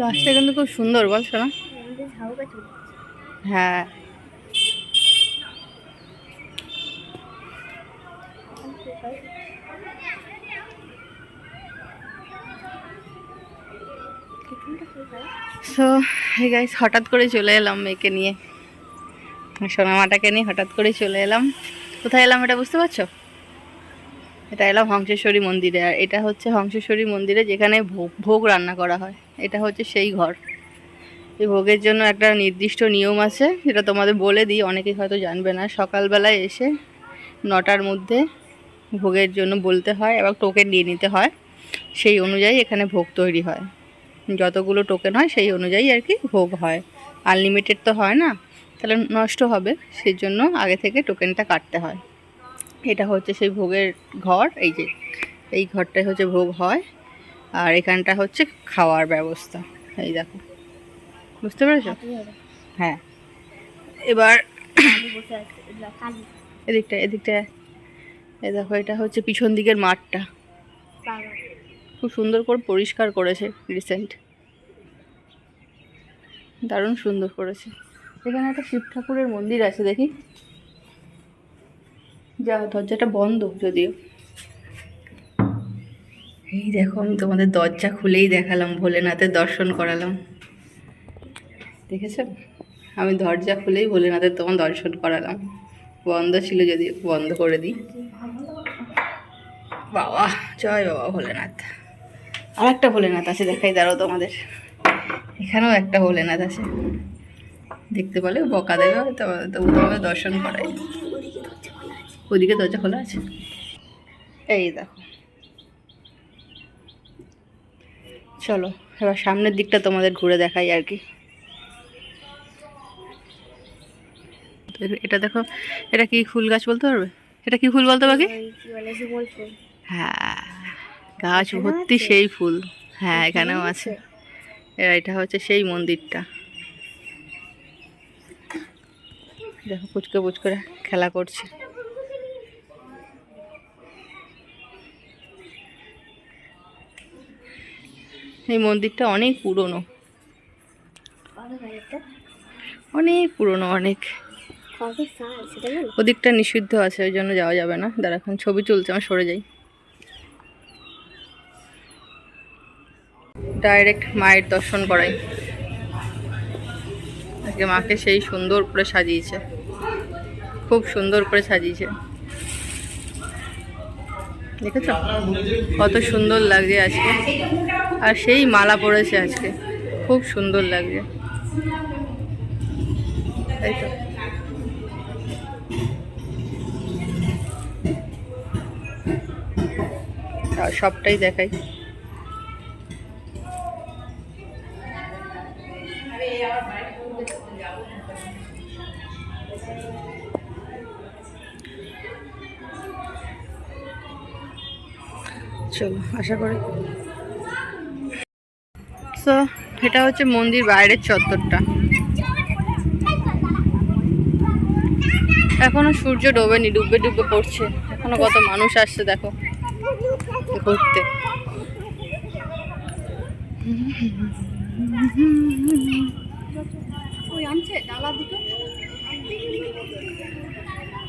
গাছটা কিন্তু খুব সুন্দর, বল শোনা। হ্যাঁ। সো হে গাইস হঠাৎ করে চলে এলাম মেয়েকে নিয়ে। সোনামাটাকে নিয়ে হঠাৎ করে চলে এলাম। কোথায় এলাম এটা বুঝতে পারছ? এটা এলাম হংসেশ্বরী মন্দিরে, আর এটা হচ্ছে হংসেশ্বরী মন্দিরে যেখানে ভোগ ভোগ রান্না করা হয়। এটা হচ্ছে সেই ঘর। এই ভোগের জন্য একটা নির্দিষ্ট নিয়ম আছে, যেটা তোমাদের বলে দিই অনেকেই হয়তো জানবে না। সকালবেলায় এসে নটার মধ্যে ভোগের জন্য বলতে হয়, এবং টোকেন নিয়ে নিতে হয়। সেই অনুযায়ী এখানে ভোগ তৈরি হয়। যতগুলো টোকেন হয়, সেই অনুযায়ী আর কি ভোগ হয়। আনলিমিটেড তো হয় না, তাহলে নষ্ট হবে। সেই জন্য আগে থেকে টোকেনটা কাটতে হয়। এটা হচ্ছে সেই ভোগের ঘর এই যে এই ঘরটায় হচ্ছে ভোগ হয়। আর এখানটা হচ্ছে খাওয়ার ব্যবস্থা এই দেখো। বুঝতে পেরেছ? হ্যাঁ। এবার এদিকটা এদিকটা এ দেখো এটা হচ্ছে পিছন দিকের মাঠটা। খুব সুন্দর করে পরিষ্কার করেছে রিসেন্ট দারুণ সুন্দর করেছে। এখানে একটা শিব ঠাকুরের মন্দির আছে দেখি। যা, দরজাটা বন্ধ যদিও। এই দেখো, আমি তোমাদের দরজা খুলেই দেখালাম, ভোলেনাথের দর্শন করালাম। দেখেছ? আমি দরজা খুলেই ভোলেনাথের তোমার দর্শন করালাম। বন্ধ ছিল যদি বন্ধ করে দিই। বাবা, জয় বাবা ভোলেনাথ। আর একটা ভোলেনাথ আছে, দেখাই, দাঁড়াও তোমাদের। এখানেও একটা ভোলেনাথ আছে। দেখতে পেলে, বকা দেবে তোমাদের দর্শন করাই ওদিকে দরজা খোলা আছে? এই দেখো। চলো এবার সামনের দিকটা তোমাদের ঘুরে দেখাই আর কি। এটা দেখো এটা কি ফুল গাছ বলতে পারবে? এটা কি ফুল বলতে বাকি? হ্যাঁ গাছ ভর্তি সেই ফুল। হ্যাঁ এখানেও আছে। এটা হচ্ছে সেই মন্দিরটা। দেখো পুচকে পুচকে খেলা করছে। এই মন্দিরটা অনেক পুরনো। অনেক পুরনো অনেক। ওদিকটা নিষিদ্ধ আছে ওই জন্য যাওয়া যাবে না। দাঁড়া এখন ছবি তুলছে আমার সরে যাই। ডাইরেক্ট মায়ের দর্শন করাই। আজকে মাকে সেই সুন্দর করে সাজিয়েছে। খুব সুন্দর করে সাজিয়েছে। দেখেছ? কত সুন্দর লাগছে আজকে। আর সেই মালা পড়েছে আজকে। খুব সুন্দর লাগছে। তাই তো। সবটাই দেখাই। চলো, আশা করি তো এটা হচ্ছে মন্দির বাইরের চত্বরটা। এখনও সূর্য ডোবেনি ডুববে ডুববে পড়ছে। এখনও কত মানুষ আসছে, দেখো। ঘুরতে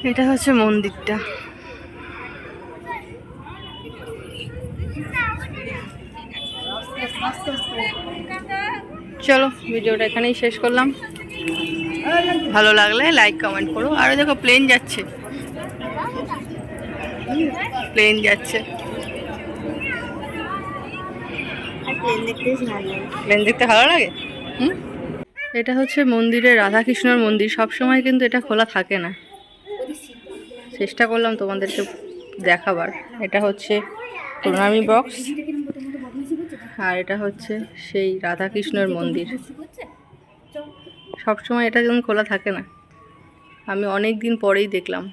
এটা হচ্ছে মন্দিরটা। চলো ভিডিওটা এখানেই শেষ করলাম। ভালো লাগলে লাইক কমেন্ট করো। আর দেখো প্লেন যাচ্ছে। প্লেন যাচ্ছে। প্লেন দেখতে ভালো লাগে। হুম? এটা হচ্ছে মন্দিরের রাধাকৃষ্ণর মন্দির। সব সময় কিন্তু এটা খোলা থাকে না। চেষ্টা করলাম তোমাদেরকে দেখাবার। এটা হচ্ছে প্রণামী বক্স আর এটা হচ্ছে সেই রাধাকৃষ্ণর মন্দির। সবসময় এটা যেমন খোলা থাকে না। আমি অনেক দিন পরেই দেখলাম।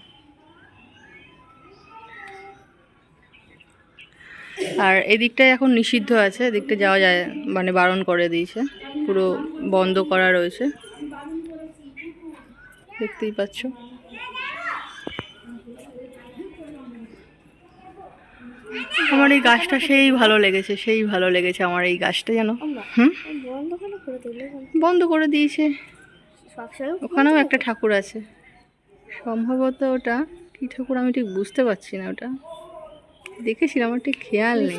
আর এদিকটায় এখন নিষিদ্ধ আছে। এদিকটা যাওয়া যায় মানে বারণ করে দিয়েছে। পুরো বন্ধ করা রয়েছে। দেখতেই পাচ্ছ। আমার এই গাছটা সেই ভালো লেগেছে সেই ভালো লেগেছে আমার এই গাছটা জানো হুম? বন্ধ করে দিয়েছে। ওখানেও একটা ঠাকুর আছে। সম্ভবত ওটা কি ঠাকুর আমি ঠিক বুঝতে পারছি না ওটা। দেখেছিলাম আমার ঠিক খেয়াল নেই।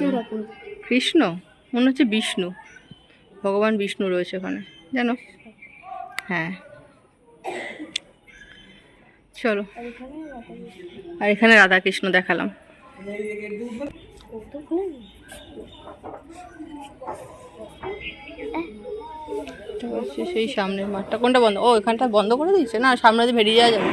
কৃষ্ণ মনে হচ্ছে বিষ্ণু। ভগবান বিষ্ণু রয়েছে ওখানে। জানো? হ্যাঁ। চলো। আর এখানে রাধাকৃষ্ণ দেখালাম। সেই সামনের মাঠটা। কোনটা বন্ধ? ও, এখানটা বন্ধ করে দিয়েছে? না, সামনে দিয়ে বেরিয়ে যাওয়া যাবে।